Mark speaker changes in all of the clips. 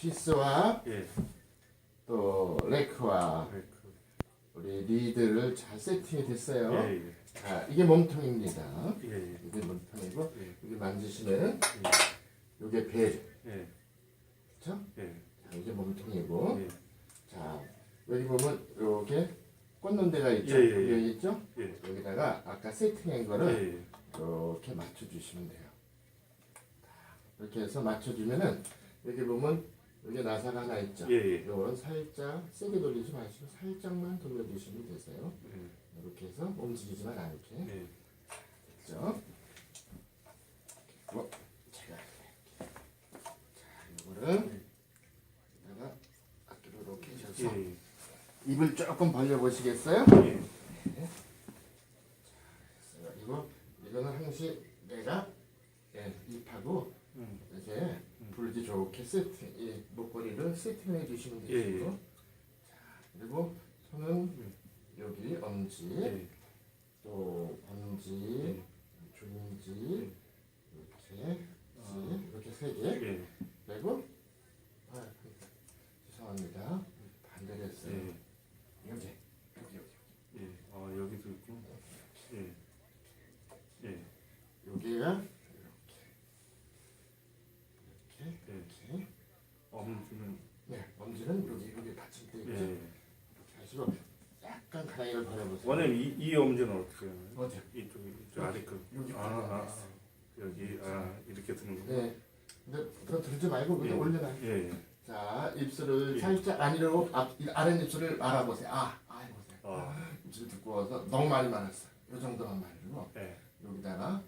Speaker 1: 피스와
Speaker 2: 예.
Speaker 1: 또 레크와
Speaker 2: 네, 그,
Speaker 1: 우리 리드를 잘 세팅이 됐어요.
Speaker 2: 예, 예.
Speaker 1: 자, 이게 몸통입니다.
Speaker 2: 예, 예.
Speaker 1: 이게 몸통이고
Speaker 2: 예.
Speaker 1: 여기 만지시면 이게 벨,
Speaker 2: 예.
Speaker 1: 그렇죠?
Speaker 2: 예.
Speaker 1: 자, 이게 몸통이고
Speaker 2: 예.
Speaker 1: 자 여기 보면 이렇게 꽂는 데가 있죠?
Speaker 2: 예, 예, 예.
Speaker 1: 여기 있죠?
Speaker 2: 예.
Speaker 1: 여기다가 아까 세팅한
Speaker 2: 예.
Speaker 1: 거를
Speaker 2: 예.
Speaker 1: 이렇게 맞춰주시면 돼요. 이렇게 해서 맞춰주면은 여기 보면 여기 나사가 하나 있죠?
Speaker 2: 예. 예.
Speaker 1: 이거는 살짝 세게 돌리지 마시고 살짝만 돌려주시면 되세요.
Speaker 2: 예.
Speaker 1: 이렇게 해서 움직이지만 않게
Speaker 2: 예.
Speaker 1: 됐죠? 그리고 제가 이렇게 자 이거를 여기다가 앞뒤로 이렇게 해서
Speaker 2: 예.
Speaker 1: 입을 조금 벌려 보시겠어요?
Speaker 2: 예.
Speaker 1: 이거 이거는 항시 내가 예, 입하고
Speaker 2: 음.
Speaker 1: 이렇게 불기 좋게 세팅 이 목걸이를 세팅해 주시면 되시고
Speaker 2: 예, 예.
Speaker 1: 자 그리고 손은 여기 엄지
Speaker 2: 예.
Speaker 1: 또 엄지 중지 이렇게 지 이렇게 세 개
Speaker 2: 예.
Speaker 1: 그리고 아 죄송합니다 반대로 했어요
Speaker 2: 예.
Speaker 1: 여기 여기 여기
Speaker 2: 예. 아, 여기도 있고. 예. 예.
Speaker 1: 여기가 이렇게
Speaker 2: 예.
Speaker 1: 이렇게
Speaker 2: 엄지는
Speaker 1: 네 엄지는 여기 여기 받침대 있죠
Speaker 2: 예.
Speaker 1: 이렇게 하시고 약간 가랑이를 벌려보세요
Speaker 2: 원래는 이, 이 엄지는 어떻게 하나요?
Speaker 1: 어디요?
Speaker 2: 이쪽 이쪽 아래 거.
Speaker 1: 여기
Speaker 2: 아, 아, 아. 여기 아 이렇게 드는 거.
Speaker 1: 네 근데 들지 말고 그냥
Speaker 2: 예.
Speaker 1: 올려놔요
Speaker 2: 예. 예.
Speaker 1: 자 입술을
Speaker 2: 예.
Speaker 1: 살짝 안으로 앞 아랫 입술을 알아보세요 아, 아 해보세요
Speaker 2: 아.
Speaker 1: 입술 두꺼워서 너무 많이 말았어 이 정도만 말고
Speaker 2: 예.
Speaker 1: 여기다가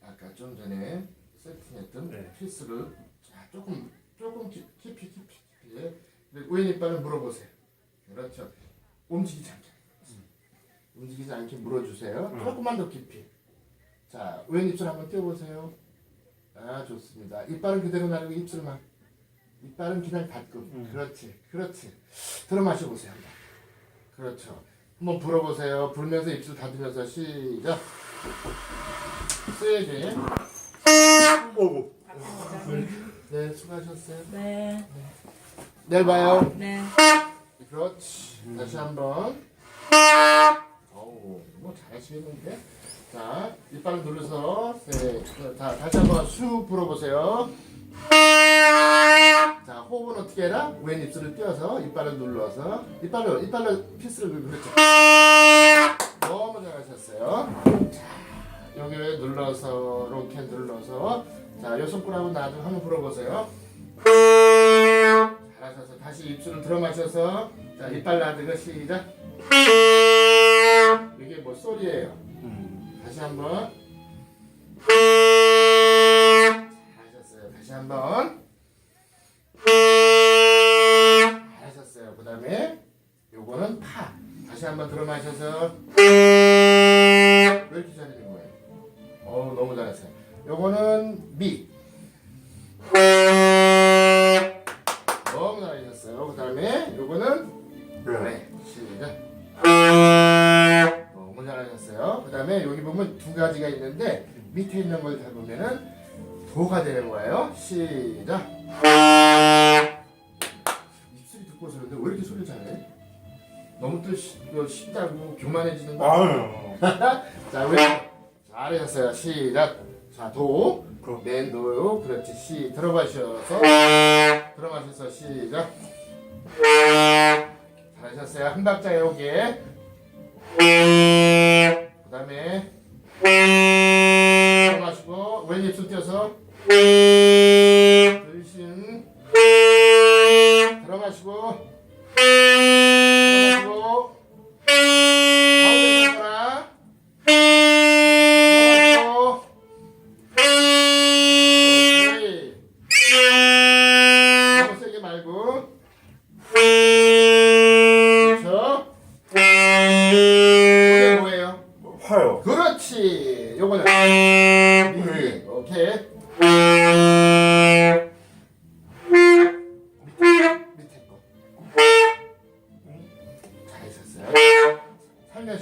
Speaker 1: 아까 좀 전에 세팅했던
Speaker 2: 네.
Speaker 1: 피스를 자 조금 조금 깊- 깊이 깊이 깊이. 그리고 왼 이빨을 물어보세요. 그렇죠? 움직이지 않게. 움직이지 않게 물어주세요.
Speaker 2: 음.
Speaker 1: 조금만 더 깊이. 자 왼 입술 한번 띄워보세요. 아 좋습니다. 이빨은 그대로 놔두고 입술만. 이빨은 그냥 닫고
Speaker 2: 음.
Speaker 1: 그렇지 그렇지. 들어 마셔보세요 한번. 그렇죠. 한번 불어보세요. 불면서 입술 닫으면서 시작. 세게 수고하셨어요.
Speaker 3: 네,
Speaker 1: 내일 봐요.
Speaker 3: 네.
Speaker 1: 그렇지. 다시 한번. 어우 뭐 잘하시겠는데? 자 이빨을 눌러서 네, 자 다시 한번 수 불어보세요. 자 호흡은 어떻게 해라? 왼 입술을 띄어서 이빨을 눌러서. 이빨로 이빨로 피스를 눌- 그렇죠. 너무 잘하셨어요. 자 여기 눌러서 이렇게 눌러서 자 요 손가락은 나도 한번 불어보세요. 잘하셔서 다시 입술을 들어 마셔서 자 이빨 놔두고 시작. 이게 뭐 소리예요.
Speaker 2: 음.
Speaker 1: 다시 한번. 잘하셨어요. 다시 한번. 잘하셨어요. 그 다음에 요거는 파. 다시 한번 들어 마셔서. 왜 이렇게 잘하는 거예요? 어 너무 잘했어요. 요거는 미 너무 잘하셨어요 그 다음에 요거는 네, 시작. 너무 잘하셨어요. 그 다음에 여기 보면 두 가지가 있는데 밑에 있는 걸 잡으면은 도가 되는 거예요. 시작. 입술이 두꺼워서 그런데 왜 이렇게 소리 잘해? 너무 또 쉬, 이거 쉽다고 교만해지는 거.
Speaker 2: 아유.
Speaker 1: 자, 우리 잘하셨어요. 시작. 자, 도.
Speaker 2: 그.
Speaker 1: 맨 도요. 그렇지. 시 들어가셔서 들어가셔서 시작. 잘하셨어요. 한 박자 여기에. 그 다음에 들어가시고 왼 입술 띄어서 그렇지 요거는 미 오케이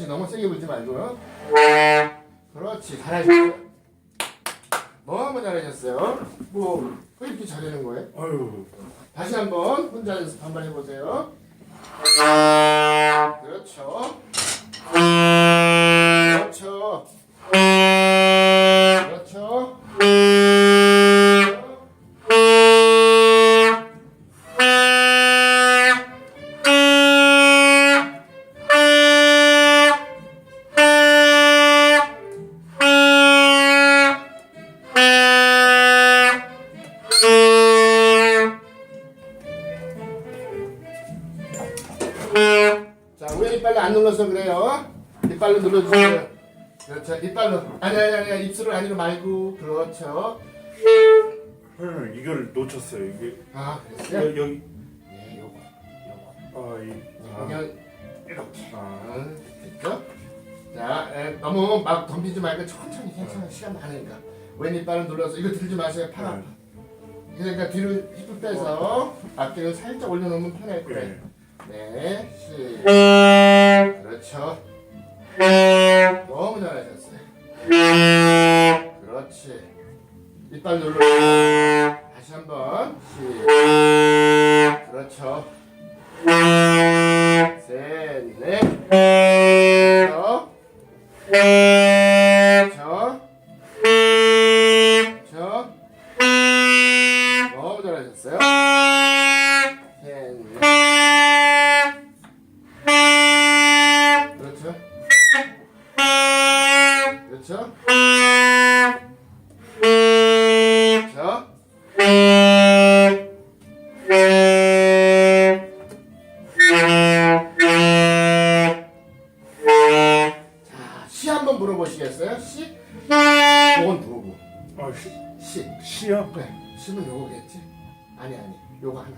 Speaker 1: 너무 세게 불지 말고요 그렇지 잘하셨어요 너무 잘하셨어요. 뭐, 왜 이렇게 잘하는 거예요?
Speaker 2: 아유.
Speaker 1: 다시 한번 혼자 연습 한번 해보세요. 그렇죠. 그렇죠. 자, 왜 이빨로 안 눌러서 그래요? 이빨로 눌러주세요. 그렇죠. 이빨로. 아니, 아니, 아니, 입술을 아니로 말고. 그렇죠.
Speaker 2: 헐, 이걸 놓쳤어요. 이게
Speaker 1: 아, 그랬어요?
Speaker 2: 여, 여기
Speaker 1: 네, 요거. 요거.
Speaker 2: 아, 이 아,
Speaker 1: 그냥 이렇게.
Speaker 2: 아,
Speaker 1: 아, 됐죠? 자, 에, 너무 막 덤비지 말고 천천히 괜찮아. 시간 많으니까. 왼 이빨을 눌러서 이거 들지 마세요. 팔 아파. 그러니까 뒤를 힙을 빼서 앞뒤를 살짝 올려놓으면 편할 거예요.
Speaker 2: 네.
Speaker 1: 네, 시. 그렇죠. 너무 잘하셨어요. 그렇지. 이빨 눌러. 한번 물어보시겠어요? 시? 그건 도구.
Speaker 2: 아, 시,
Speaker 1: 시.
Speaker 2: 시야?
Speaker 1: 그래. 시는 요거겠지? 아니, 아니. 요거 하나.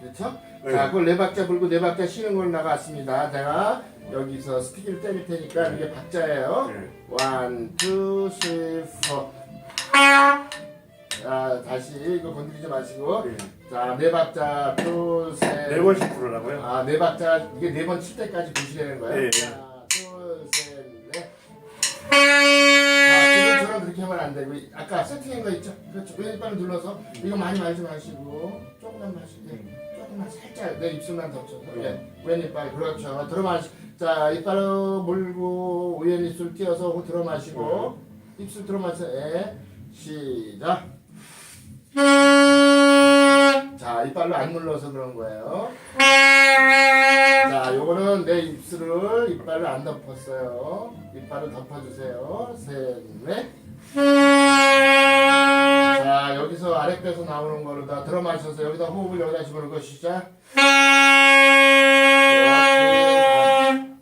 Speaker 1: 그렇죠?
Speaker 2: 네.
Speaker 1: 자, 그걸 네 박자 불고 네 박자 쉬는 걸 나갔습니다. 제가 여기서 스피키를 때릴 테니까 이게 박자예요.
Speaker 2: 네.
Speaker 1: 원, 투, 쓰리, 포. 자, 다시 이거 건드리지 마시고.
Speaker 2: 네.
Speaker 1: 자, 네 박자, 둘, 셋.
Speaker 2: 네 번씩 부르라고요?
Speaker 1: 아, 네 박자, 이게 네 번 칠 때까지 보시게 거예요.
Speaker 2: 네.
Speaker 1: 하 그렇게 하면 안 되고, 아까 세팅한 거 있죠? 그렇죠. 왼발을 눌러서, 이거 많이 말지 마시고, 조금만 마시고, 네. 조금만 살짝, 내 입술만 덮쳐서, 예. 왼이빨, 그렇죠. 들어 마시, 자, 이빨로 물고, 왼 입술 띄어서 들어 마시고, 입술 들어 마셔, 예. 시작. 자, 이빨로 안 눌러서 그런 거예요. 자, 요거는 내 입술을 이빨을 안 덮었어요. 이빨을 덮어주세요. 셋, 넷. 자, 여기서 아랫배에서 나오는 거를 다 들어 마셔서 여기다 호흡을 여기다 집어넣고 시작.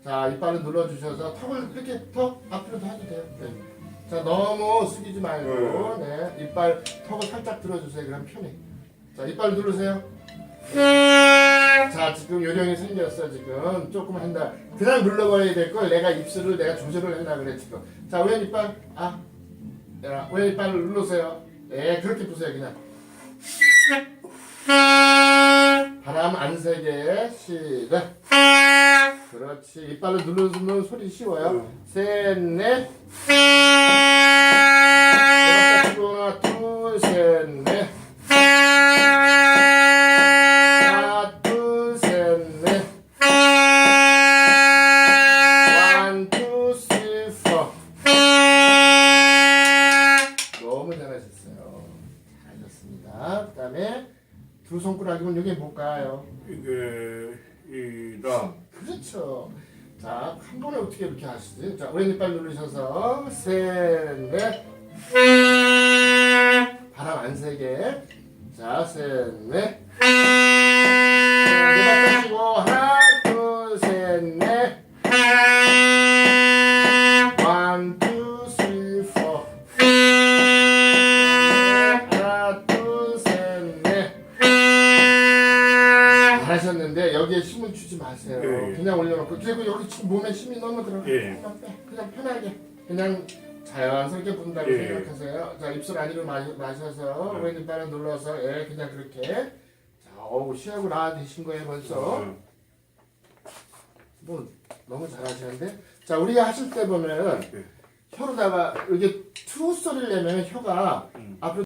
Speaker 1: 자, 이빨을 눌러주셔서 턱을 이렇게 턱 앞으로 더 해도 돼요. 네. 자, 너무 숙이지 말고, 네. 이빨 턱을 살짝 들어주세요. 그럼 편해. 자, 이빨 누르세요. 자, 지금 요령이 생겼어, 지금. 조금 한다. 그냥 눌러버려야 될 걸 내가 입술을 내가 조절을 하려고 그래, 지금. 자, 왼 이빨. 아. 야, 왼 이빨을 누르세요. 네, 그렇게 부세요, 그냥. 바람 안 세게. 시작. 그렇지. 이빨로 누르면 소리 쉬워요. 셋, 넷. 네 치고 하나, 둘, 셋, 넷. 손가락이면 이게
Speaker 2: 이라
Speaker 1: 그렇죠. 자, 한 번에 어떻게 이렇게 하시지? 자, 왼이빨 누르셔서 셋, 넷. 바람 안 세게. 자, 셋, 넷. 네 박자 치고 하나, 여기에 힘을 주지 마세요.
Speaker 2: 예, 예.
Speaker 1: 그냥 올려놓고 그리고 여기 치- 몸에 힘이 너무 들어.
Speaker 2: 예.
Speaker 1: 그냥 빼. 그냥 편하게 그냥 자연스럽게 분다고
Speaker 2: 예.
Speaker 1: 생각하세요. 자 입술 안으로 마, 마셔서
Speaker 2: 네.
Speaker 1: 왼이빨을 눌러서 예 그냥 그렇게. 자 어우 시하고 나 되신 거예요 벌써.
Speaker 2: 네.
Speaker 1: 뭐 너무 잘하시는데. 자 우리가 하실 때 보면
Speaker 2: 네.
Speaker 1: 혀로다가 이게 투 소리를 내면 혀가
Speaker 2: 음.
Speaker 1: 앞으로